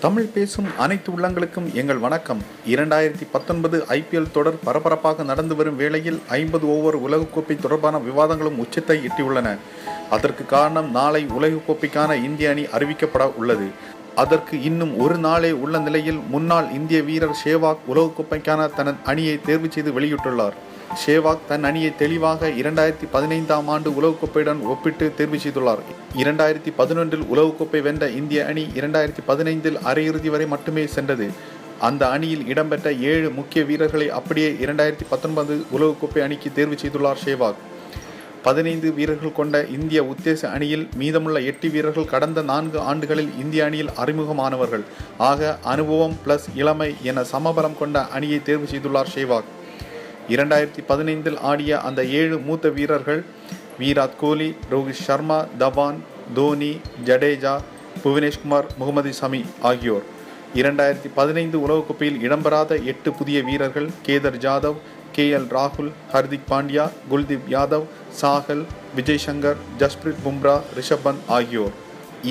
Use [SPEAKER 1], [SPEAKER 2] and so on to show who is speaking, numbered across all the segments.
[SPEAKER 1] தமிழ் பேசும் அனைத்து உள்ளங்களுக்கும் எங்கள் வணக்கம். இரண்டாயிரத்தி பத்தொன்பது ஐபிஎல் தொடர் பரபரப்பாக நடந்து வரும் வேளையில் ஐம்பது ஓவர் உலகக்கோப்பை தொடர்பான விவாதங்களும் உச்சத்தை எட்டியுள்ளன. அதற்கு காரணம் நாளை உலகக்கோப்பைக்கான இந்திய அணி அறிவிக்கப்பட உள்ளது. அதற்கு இன்னும் ஒரு நாளே உள்ள நிலையில் முன்னாள் இந்திய வீரர் ஷேவாக் உலகக்கோப்பைக்கான தனது அணியை தேர்வு செய்து வெளியிட்டுள்ளார். ஷேவாக் தன் அணியை தெளிவாக இரண்டாயிரத்தி பதினைந்தாம் ஆண்டு உலகக்கோப்பையுடன் ஒப்பிட்டு தேர்வு செய்துள்ளார். இரண்டாயிரத்தி பதினொன்றில் உலகக்கோப்பை வென்ற இந்திய அணி இரண்டாயிரத்தி பதினைந்தில் அரையிறுதி வரை மட்டுமே சென்றது. அந்த அணியில் இடம்பெற்ற ஏழு முக்கிய வீரர்களை அப்படியே இரண்டாயிரத்தி பத்தொன்பது உலகக்கோப்பை அணிக்கு தேர்வு செய்துள்ளார் ஷேவாக். பதினைந்து வீரர்கள் கொண்ட இந்திய உத்தேச அணியில் மீதமுள்ள எட்டு வீரர்கள் கடந்த நான்கு ஆண்டுகளில் இந்திய அணியில் அறிமுகமானவர்கள். ஆக அனுபவம் பிளஸ் இளமை என சமபலம் கொண்ட அணியை தேர்வு செய்துள்ளார் ஷேவாக். இரண்டாயிரத்தி பதினைந்தில் ஆடிய அந்த ஏழு மூத்த வீரர்கள் விராட் கோலி ரோஹித் சர்மா தவான் தோனி ஜடேஜா புவனேஷ்குமார் முகமது சமி ஆகியோர். இரண்டாயிரத்தி பதினைந்து உலகக்கோப்பையில் இடம்பெறாத எட்டு புதிய வீரர்கள் கேதர் ஜாதவ் கே எல் ராகுல் ஹர்திக் பாண்டியா குல்தீப் யாதவ் சாகல் விஜய் சங்கர் ஜஸ்பிரித் பும்ரா ரிஷப் பந்த் ஆகியோர்.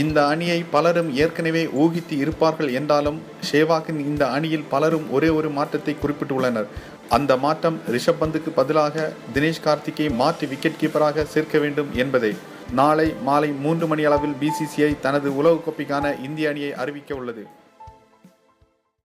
[SPEAKER 1] இந்த அணியை பலரும் ஏற்கனவே ஊகித்து இருப்பார்கள் என்றாலும் ஷேவாக்கின் இந்த அணியில் பலரும் ஒரே ஒரு மாற்றத்தை குறிப்பிட்டுள்ளனர். அந்த மாற்றம் ரிஷப் பந்துக்கு பதிலாக தினேஷ் கார்த்திக்கை மாற்றி விக்கெட் கீப்பராக சேர்க்க வேண்டும் என்பதே. நாளை மாலை மூன்று மணி அளவில் பிசிசிஐ தனது உலகக்கோப்பைக்கான இந்திய அணியை அறிவிக்க உள்ளது.